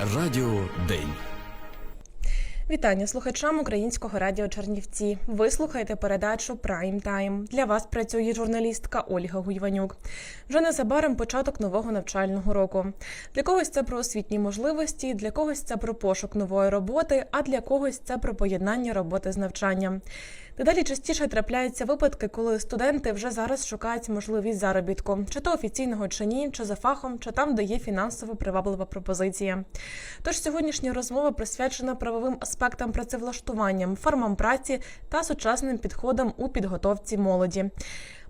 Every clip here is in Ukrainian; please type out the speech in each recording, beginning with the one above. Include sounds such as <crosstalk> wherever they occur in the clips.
Радіо День. Вітання слухачам українського радіо Чернівці. Ви слухаєте передачу Прайм Тайм. Для вас працює журналістка Ольга Гуйванюк. Вже незабаром початок нового навчального року. Для когось це про освітні можливості, для когось це про пошук нової роботи, а для когось це про поєднання роботи з навчанням. Дедалі частіше трапляються випадки, коли студенти вже зараз шукають можливість заробітку, чи то офіційного чи ні, чи за фахом, чи там, де є фінансово приваблива пропозиція. Тож сьогоднішня розмова присвячена правовим аспектам працевлаштуванням, формам праці та сучасним підходам у підготовці молоді.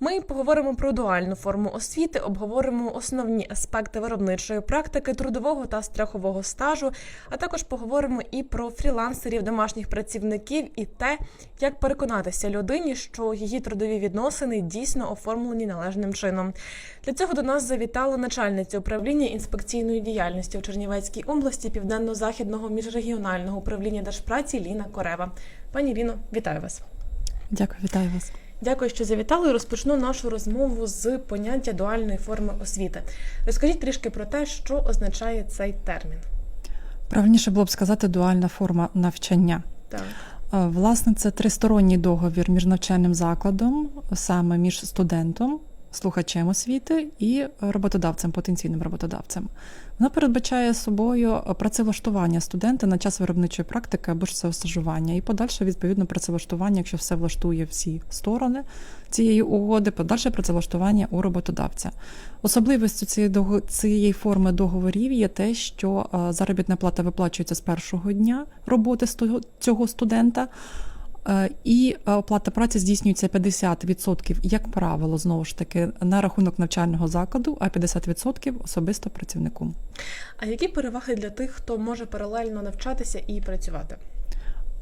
Ми поговоримо про дуальну форму освіти, обговоримо основні аспекти виробничої практики, трудового та страхового стажу, а також поговоримо і про фрілансерів, домашніх працівників, і те, як переконатися людині, що її трудові відносини дійсно оформлені належним чином. Для цього до нас завітала начальниця управління інспекційної діяльності у Чернівецькій області Південно-Західного міжрегіонального управління Держпраці Ліна Корева. Пані Ліно, вітаю вас. Дякую, вітаю вас. Дякую, що завітали. Розпочну нашу розмову з поняття дуальної форми освіти. Розкажіть трішки про те, що означає цей термін. Правильніше було б сказати дуальна форма навчання. Так. Е, Власне, це тристоронній договір між навчальним закладом, саме між студентом, слухачем освіти і роботодавцем, потенційним роботодавцем. Вона передбачає собою працевлаштування студента на час виробничої практики або ж це стажування, і подальше відповідно працевлаштування, якщо все влаштує всі сторони цієї угоди, подальше працевлаштування у роботодавця. Особливістю цієї цієї форми договорів є те, що е, заробітна плата виплачується з першого дня роботи цього студента. Е, І е, оплата праці здійснюється 50%, як правило, знову ж таки, на рахунок навчального закладу, а 50% особисто працівнику. А які переваги для тих, хто може паралельно навчатися і працювати?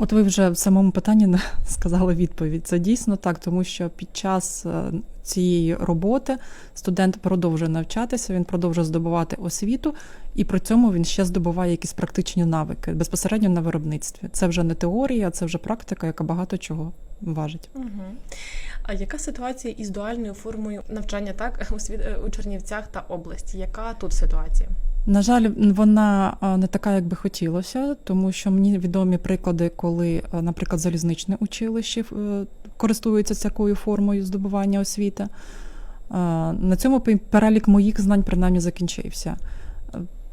От ви вже в самому питанні <laughs> сказали відповідь. Це дійсно так, тому що під час е, цієї роботи студент продовжує навчатися, він продовжує здобувати освіту, і при цьому він ще здобуває якісь практичні навики безпосередньо на виробництві. Це вже не теорія, це вже практика, яка багато чого важить. Угу. А яка ситуація із дуальною формою навчання так <laughs> у світ у Чернівцях та області? Яка тут ситуація? На жаль, вона не така, як би хотілося, тому що мені відомі приклади, коли, наприклад, залізничне училище е, користується такою формою здобування освіти. На цьому перелік моїх знань принаймні закінчився.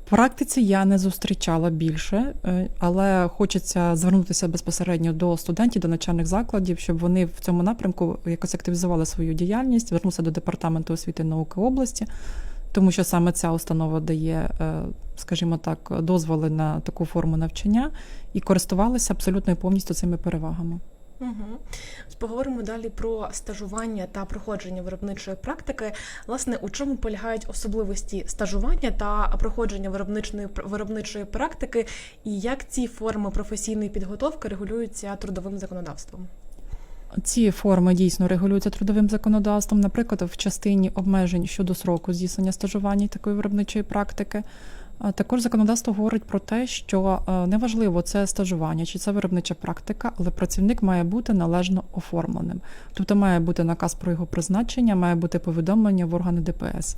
Практиці я не зустрічала більше, е, але хочеться звернутися безпосередньо до студентів, до навчальних закладів, щоб вони в цьому напрямку якось активізували свою діяльність, звернутися до департаменту освіти і науки області тому що саме ця установа дає, е, скажімо так, дозволи на таку форму навчання і користувалися абсолютно і повністю цими перевагами. Угу. Поговоримо далі про стажування та проходження виробничої практики. Власне, у чому полягають особливості стажування та проходження виробничої виробничої практики, і як ці форми професійної підготовки регулюються трудовим законодавством? Ці форми дійсно регулюються трудовим законодавством, наприклад, в частині обмежень щодо сроку здійснення стажування такої виробничої практики. Також законодавство говорить про те, що е, неважливо це стажування чи це виробнича практика, але працівник має бути належно оформленим. Тобто має бути наказ про його призначення, має бути повідомлення в органи ДПС.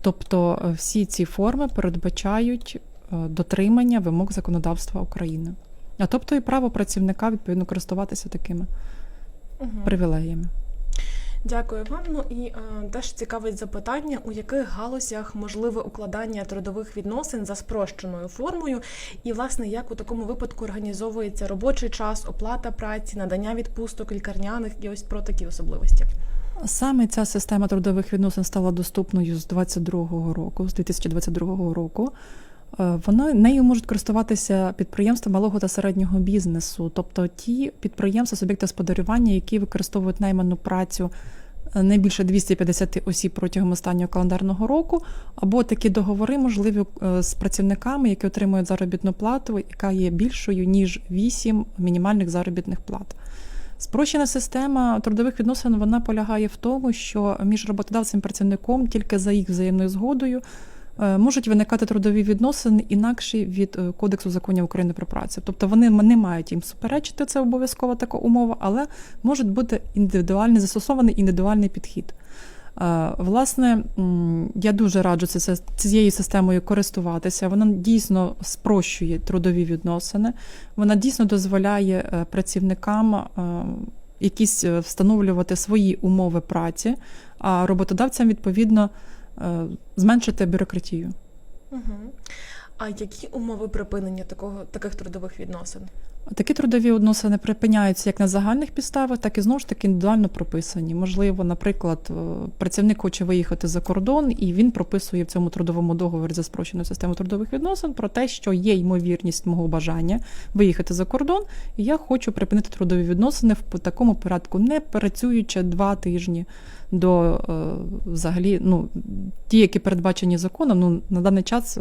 Тобто е, всі ці форми передбачають е, дотримання вимог законодавства України. А тобто і право працівника відповідно користуватися такими Угу. привілеями. Дякую вам. Ну і е, теж цікавить запитання, у яких галузях можливе укладання трудових відносин за спрощеною формою, і власне як у такому випадку організовується робочий час, оплата праці, надання відпусток лікарняних і ось про такі особливості. Саме ця система трудових відносин стала доступною з 22 року, з 2022 року. Е, Вона нею можуть користуватися підприємства малого та середнього бізнесу, тобто ті підприємства, суб'єкти господарювання, які використовують найману працю е, не більше 250 осіб протягом останнього календарного року, або такі договори можливі е, з працівниками, які отримують заробітну плату, яка є більшою ніж 8 мінімальних заробітних плат. Спрощена система трудових відносин вона полягає в тому, що між роботодавцем і працівником тільки за їх взаємною згодою можуть виникати трудові відносини інакші від е, Кодексу законів України про працю. Тобто вони не мають їм суперечити, це обов'язкова така умова, але може бути індивідуальний застосований індивідуальний підхід. Е, Власне, я дуже раджу цією системою користуватися. Вона дійсно спрощує трудові відносини. Вона дійсно дозволяє е, працівникам е, якісь е, встановлювати свої умови праці, а роботодавцям відповідно е, зменшити бюрократію. Угу. А які умови припинення такого таких трудових відносин? Такі трудові відносини припиняються як на загальних підставах, так і знову ж таки індивідуально прописані. Можливо, наприклад, е, працівник хоче виїхати за кордон, і він прописує в цьому трудовому договорі за спрощеною системою трудових відносин про те, що є ймовірність мого бажання виїхати за кордон, і я хочу припинити трудові відносини в такому порядку, не працюючи два тижні до е, взагалі, ну ті, які передбачені законом, ну на даний час.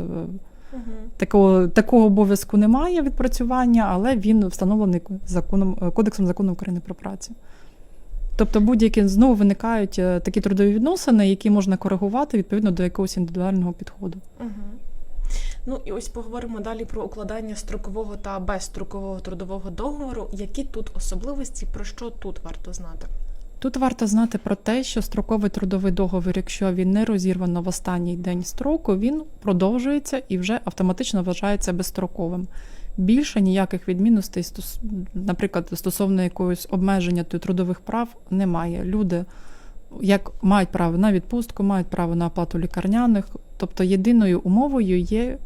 Угу. Такого, такого обов'язку немає відпрацювання, але він встановлений законом, е, Кодексом закону України про працю. Тобто будь-які знову виникають е, такі трудові відносини, які можна коригувати відповідно до якогось індивідуального підходу. Угу. Ну і ось поговоримо далі про укладання строкового та безстрокового трудового договору. Які тут особливості, про що тут варто знати? Тут варто знати про те, що строковий трудовий договір, якщо він не розірвано в останній день строку, він продовжується і вже автоматично вважається безстроковим. Більше ніяких відмінностей, наприклад, стосовно якогось обмеження трудових прав, немає. Люди як мають право на відпустку, мають право на оплату лікарняних. Тобто єдиною умовою є е,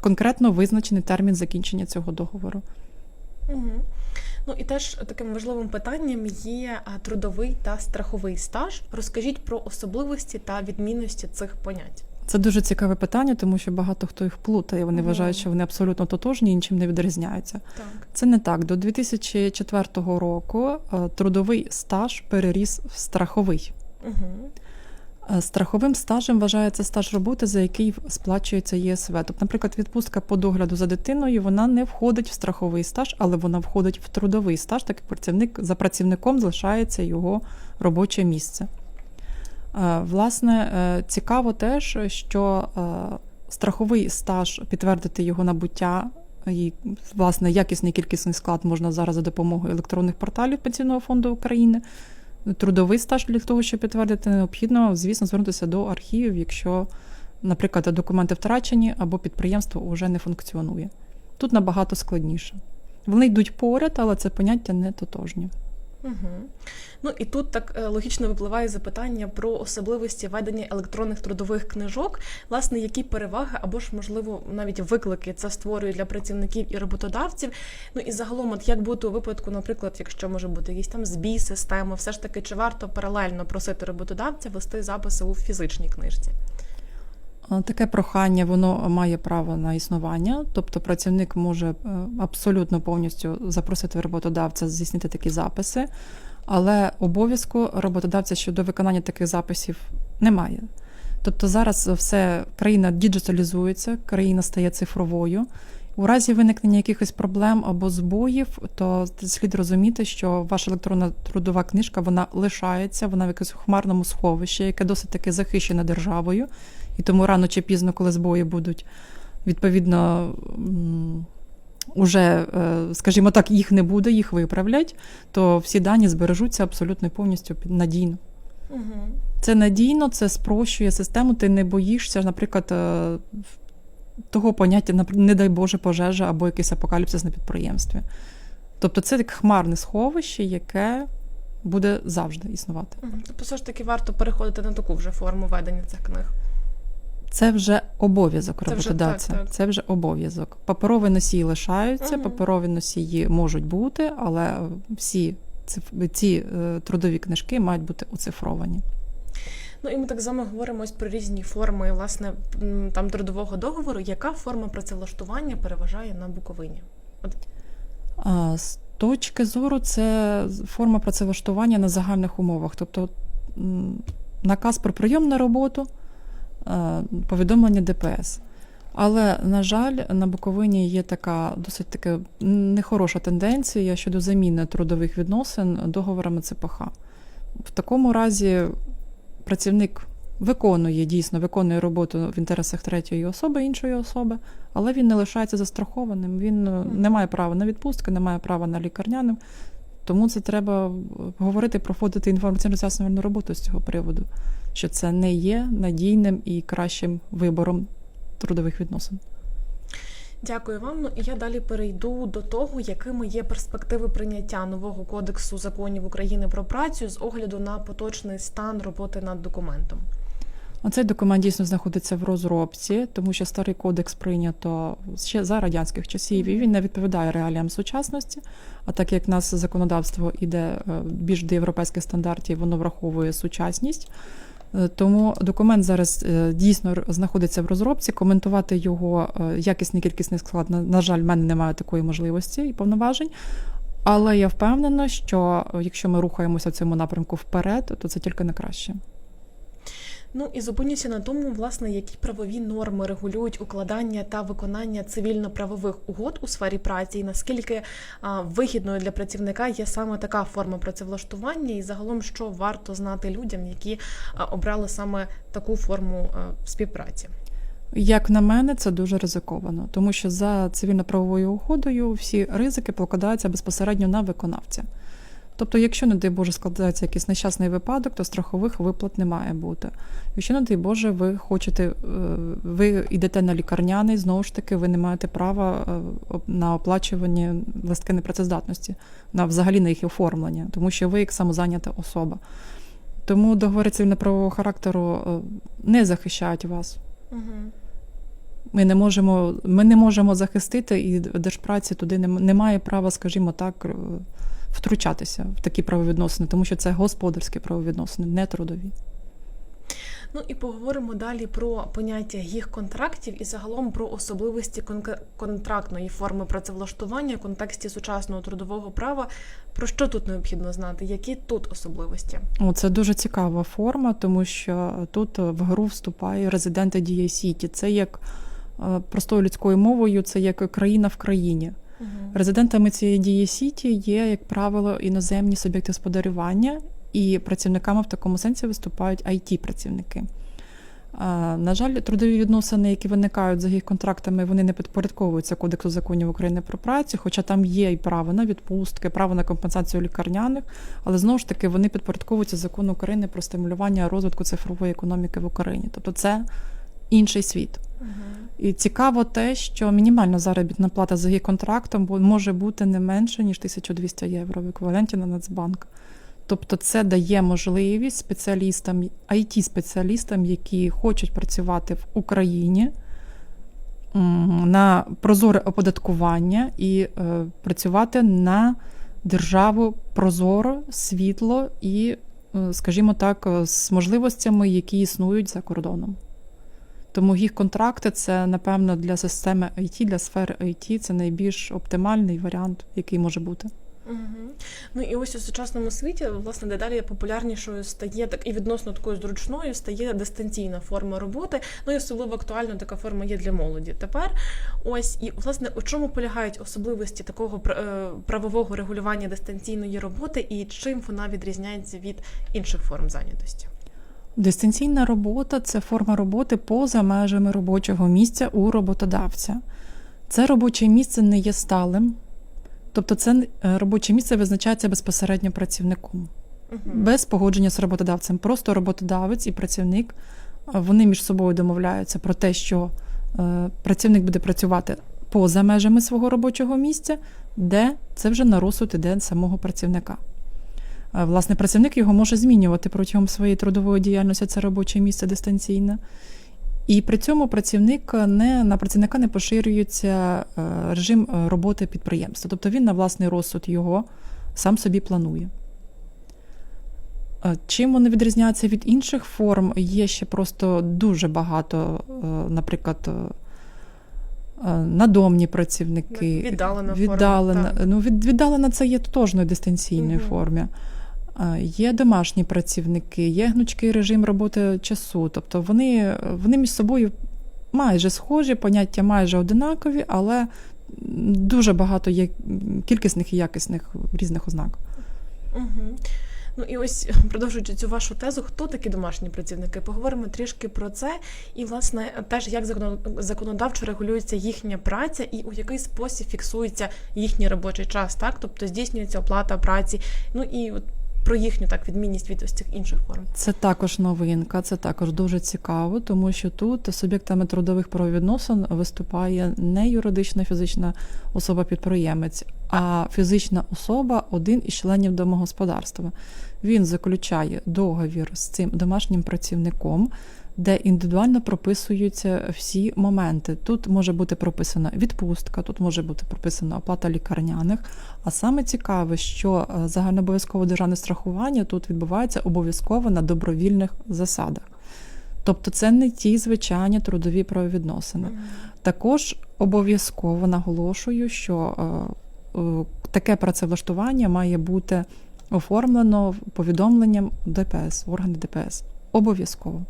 конкретно визначений термін закінчення цього договору. Угу. Ну і теж таким важливим питанням є трудовий та страховий стаж. Розкажіть про особливості та відмінності цих понять. Це дуже цікаве питання, тому що багато хто їх плутає. Вони Мгм. вважають, що вони абсолютно тотожні і нічим не відрізняються. Так. Це не так. До 2004 року е, трудовий стаж переріс в страховий. Угу. Е, Страховим стажем вважається стаж роботи, за який сплачується ЄСВ. Тобто, наприклад, відпустка по догляду за дитиною вона не входить в страховий стаж, але вона входить в трудовий стаж, так як працівник за працівником залишається його робоче місце. Е, Власне, е, цікаво теж, що е, страховий стаж підтвердити його набуття. І, власне, якісний кількісний склад можна зараз за допомогою електронних порталів Пенсійного фонду України трудовий стаж для того, щоб підтвердити, необхідно, звісно, звернутися до архівів, якщо, наприклад, документи втрачені або підприємство вже не функціонує. Тут набагато складніше. Вони йдуть поряд, але це поняття не тотожні. Угу. Ну і тут так е, логічно випливає запитання про особливості ведення електронних трудових книжок, власне, які переваги або ж, можливо, навіть виклики це створює для працівників і роботодавців. Ну і загалом, от як бути у випадку, наприклад, якщо може бути якийсь там збій системи, все ж таки, чи варто паралельно просити роботодавця вести записи у фізичній книжці? А, Таке прохання воно має право на існування, тобто працівник може е, абсолютно повністю запросити роботодавця здійснити такі записи, але обов'язку роботодавця щодо виконання таких записів немає. Тобто зараз все країна діджиталізується, країна стає цифровою. У разі виникнення якихось проблем або збоїв, то слід розуміти, що ваша електронна трудова книжка вона лишається, вона в якомусь хмарному сховищі, яке досить таки захищене державою. І тому рано чи пізно, коли збої будуть, відповідно, уже, е, скажімо так, їх не буде, їх виправлять, то всі дані збережуться абсолютно повністю надійно. Угу. Це надійно, це спрощує систему. Ти не боїшся, наприклад, е, того поняття, не дай Боже, пожежа або якийсь апокаліпсис на підприємстві. Тобто це як хмарне сховище, яке буде завжди існувати. Тобто, все ж таки варто переходити на таку вже форму ведення цих книг. Це вже обов'язок Це вже так, так. Це вже обов'язок. Паперові носії лишаються, Мгм. паперові носії можуть бути, але всі ці е, трудові книжки мають бути оцифровані. Ну і ми так вами говоримо ось про різні форми власне там трудового договору. Яка форма працевлаштування переважає на Буковині? А з точки зору, це форма працевлаштування на загальних умовах, тобто наказ про прийом на роботу, повідомлення ДПС. Але, на жаль, на Буковині є така досить таки нехороша тенденція щодо заміни трудових відносин договорами ЦПХ. В такому разі працівник виконує дійсно виконує роботу в інтересах третьої особи, іншої особи, але він не лишається застрахованим. Він е, не має права на відпустки, не має права на лікарняним. Тому це треба е, говорити, проходити інформаційно роз'яснювальну роботу з цього приводу, що це не є надійним і кращим вибором трудових відносин. Дякую вам. Ну я далі перейду до того, якими є перспективи прийняття нового кодексу законів України про працю з огляду на поточний стан роботи над документом. Цей документ дійсно знаходиться в розробці, тому що старий кодекс прийнято ще за радянських часів, і він не відповідає реаліям сучасності. А так як в нас законодавство іде е, більш до європейських стандартів, воно враховує сучасність. Е, Тому документ зараз е, дійсно знаходиться в розробці. Коментувати його якісний кількісний склад, на, жаль, в мене немає такої можливості і повноважень. Але я впевнена, що якщо ми рухаємося в цьому напрямку вперед, то це тільки на краще. Ну і зупинюся на тому, власне, які правові норми регулюють укладання та виконання цивільно-правових угод у сфері праці, і наскільки а, вигідною для працівника є саме така форма працевлаштування, і загалом, що варто знати людям, які а, обрали саме таку форму а, співпраці. Як на мене, це дуже ризиковано, тому що за цивільно-правовою угодою всі ризики покладаються безпосередньо на виконавця. Тобто, якщо, не дай Боже, складається якийсь нещасний випадок, то страхових виплат не має бути. Якщо, не дай Боже, ви хочете, е, ви йдете на лікарняний, знову ж таки, ви не маєте права е, на оплачування листки непрацездатності, на взагалі на їх оформлення, тому що ви як самозайнята особа. Тому договори цивільно-правового характеру е, не захищають вас. Угу. Ми не можемо, ми не можемо захистити, і держпраці туди не, не має права, скажімо так, втручатися в такі правовідносини, тому що це господарські правовідносини, не трудові. Ну і поговоримо далі про поняття їх контрактів і загалом про особливості контрактної форми працевлаштування в контексті сучасного трудового права. Про що тут необхідно знати? Які тут особливості? О, це дуже цікава форма, тому що тут в гру вступає резиденти Дія Сіті. Це як е, простою людською мовою, це як країна в країні. Резидентами цієї дії Сіті є, як правило, іноземні суб'єкти господарювання, і працівниками в такому сенсі виступають it працівники На жаль, трудові відносини, які виникають за їх контрактами, вони не підпорядковуються Кодексу законів України про працю, хоча там є і право на відпустки, право на компенсацію лікарняних, але знову ж таки вони підпорядковуються закону України про стимулювання розвитку цифрової економіки в Україні. Тобто це інший світ. І цікаво те, що мінімальна заробітна плата за її контрактом може бути не менше, ніж 1200 євро в еквіваленті на Нацбанк. Тобто це дає можливість спеціалістам, IT-спеціалістам, які хочуть працювати в Україні на прозоре оподаткування і е, працювати на державу прозоро, світло і, е, скажімо так, е, з можливостями, які існують за кордоном. Тому їх контракти це, напевно, для системи IT, для сфери IT це найбільш оптимальний варіант, який може бути. Угу. Ну і ось у сучасному світі, власне, дедалі популярнішою стає так і відносно такою зручною стає дистанційна форма роботи. Ну і особливо актуально така форма є для молоді. Тепер ось і власне у чому полягають особливості такого е, правового регулювання дистанційної роботи, і чим вона відрізняється від інших форм зайнятості? Дистанційна робота це форма роботи поза межами робочого місця у роботодавця. Це робоче місце не є сталим, тобто це е, робоче місце визначається безпосередньо працівником. Угу. без погодження з роботодавцем. Просто роботодавець і працівник вони між собою домовляються про те, що е, працівник буде працювати поза межами свого робочого місця, де це вже на розсуд іде самого працівника. Власне, працівник його може змінювати протягом своєї трудової діяльності, це робоче місце дистанційне. І при цьому працівник не на працівника не поширюється е, режим е, роботи підприємства. Тобто він на власний розсуд його сам собі планує. Е, Чим вони відрізняються від інших форм? Є ще просто дуже багато, наприклад, надомні працівники. Віддалена віддалена. так. Ну, від, віддалена це є тотожною дистанційною Мгм. формі. Є домашні працівники, є гнучкий режим роботи часу. Тобто вони, вони між собою майже схожі, поняття майже одинакові, але дуже багато є кількісних і якісних різних ознак. Угу. Ну і ось продовжуючи цю вашу тезу, хто такі домашні працівники? Поговоримо трішки про це, і власне теж як законодавчо регулюється їхня праця, і у який спосіб фіксується їхній робочий час, так тобто здійснюється оплата праці. Ну і от про їхню так відмінність від ось цих інших форм. Це також новинка, це також дуже цікаво, тому що тут суб'єктами трудових правовідносин виступає не юридична фізична особа-підприємець, а фізична особа один із членів домогосподарства. Він заключає договір з цим домашнім працівником, де індивідуально прописуються всі моменти. Тут може бути прописана відпустка, тут може бути прописана оплата лікарняних. А саме цікаве, що е, загальнообов'язкове державне страхування тут відбувається обов'язково на добровільних засадах. Тобто це не ті звичайні трудові правовідносини. Також обов'язково наголошую, що е, е, таке працевлаштування має бути оформлено повідомленням ДПС, органи ДПС. Обов'язково.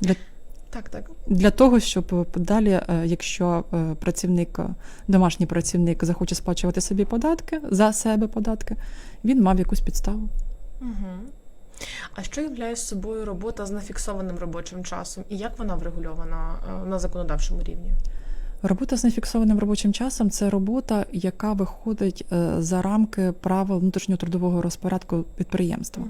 Для, Так, так. для того, щоб далі, е, якщо е, працівник, е, домашній працівник захоче сплачувати собі податки, за себе податки, він мав якусь підставу. Угу. А що являє собою робота з нефіксованим робочим часом, і як вона врегульована е, на законодавчому рівні? Робота з нефіксованим робочим часом це робота, яка виходить е, за рамки правил внутрішнього трудового розпорядку підприємства.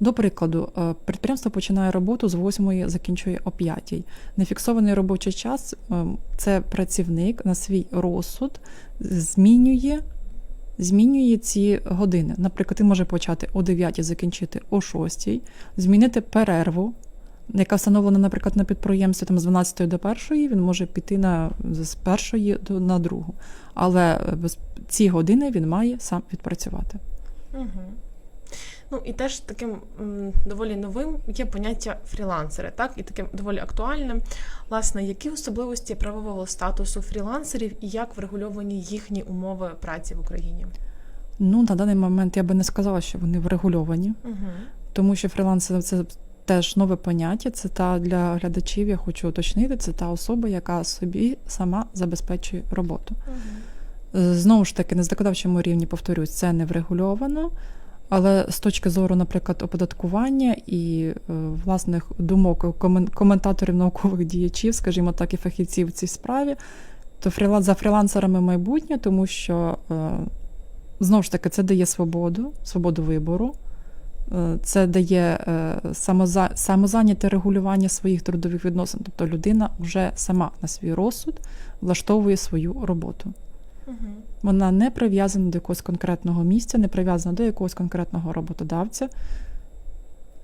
До прикладу, е, підприємство починає роботу з 8, закінчує о 5. Нефіксований робочий час е, це працівник на свій розсуд змінює, змінює ці години. Наприклад, він може почати о 9, закінчити о 6, змінити перерву. Яка встановлена, наприклад, на підприємстві там з 12 до 1, він може піти на з 1 до на другу. Але е, ці години він має сам відпрацювати. Угу. Ну і теж таким м, доволі новим є поняття фрілансери, так і таким доволі актуальним. Власне, які особливості правового статусу фрілансерів і як врегульовані їхні умови праці в Україні? Ну, на даний момент я би не сказала, що вони врегульовані. Угу. Тому що фрілансер це теж нове поняття. Це та для глядачів, я хочу уточнити, це та особа, яка собі сама забезпечує роботу. Знову ж таки, на законодавчому рівні, повторюсь, це не врегульовано. Але з точки зору, наприклад, оподаткування і е, власних думок коментаторів наукових діячів, скажімо так, і фахівців в цій справі, то фрілан- за фрілансерами майбутнє, тому що е, знову ж таки це дає свободу, свободу вибору. Е, Це дає е, самозайняте регулювання своїх трудових відносин. Тобто людина вже сама на свій розсуд влаштовує свою роботу. Угу. Вона не прив'язана до якогось конкретного місця, не прив'язана до якогось конкретного роботодавця.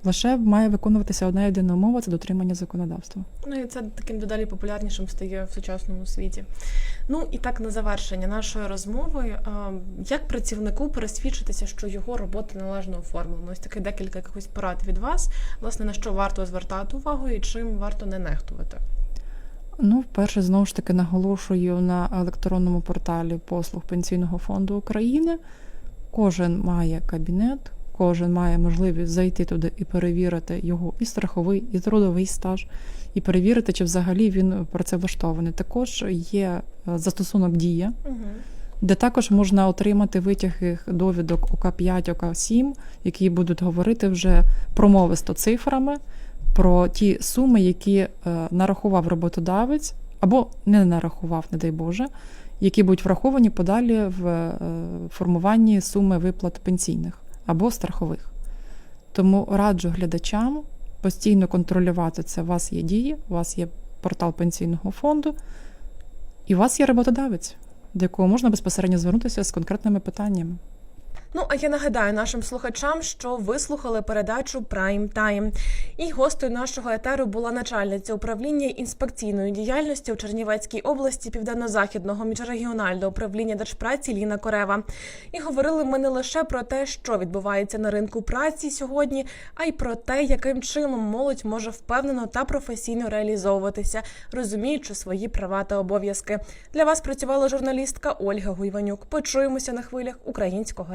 Лише має виконуватися одна єдина умова це дотримання законодавства. Ну і це таким дедалі популярнішим стає в сучасному світі. Ну і так на завершення нашої розмови, як працівнику пересвідчитися, що його робота належно оформлена? Ось таки декілька якихось порад від вас, власне, на що варто звертати увагу і чим варто не нехтувати. Ну, вперше, знову ж таки, наголошую на електронному порталі послуг Пенсійного фонду України. Кожен має кабінет, кожен має можливість зайти туди і перевірити його і страховий, і трудовий стаж, і перевірити, чи взагалі він працевлаштований. Також є е, застосунок Дія, Угу. де також можна отримати витяги довідок ОК5, ОК7, які будуть говорити вже промовисто цифрами про ті суми, які е, нарахував роботодавець або не нарахував, не дай Боже, які будуть враховані подалі в е, формуванні суми виплат пенсійних або страхових. Тому раджу глядачам постійно контролювати це. У вас є дії, у вас є портал пенсійного фонду, і у вас є роботодавець, до якого можна безпосередньо звернутися з конкретними питаннями. Ну а я нагадаю нашим слухачам, що ви слухали передачу Прайм Тайм. І гостею нашого етеру була начальниця управління інспекційної діяльності у Чернівецькій області Південно-Західного міжрегіонального управління держпраці Ліна Корева. І говорили ми не лише про те, що відбувається на ринку праці сьогодні, а й про те, яким чином молодь може впевнено та професійно реалізовуватися, розуміючи свої права та обов'язки. Для вас працювала журналістка Ольга Гуйванюк. Почуємося на хвилях українського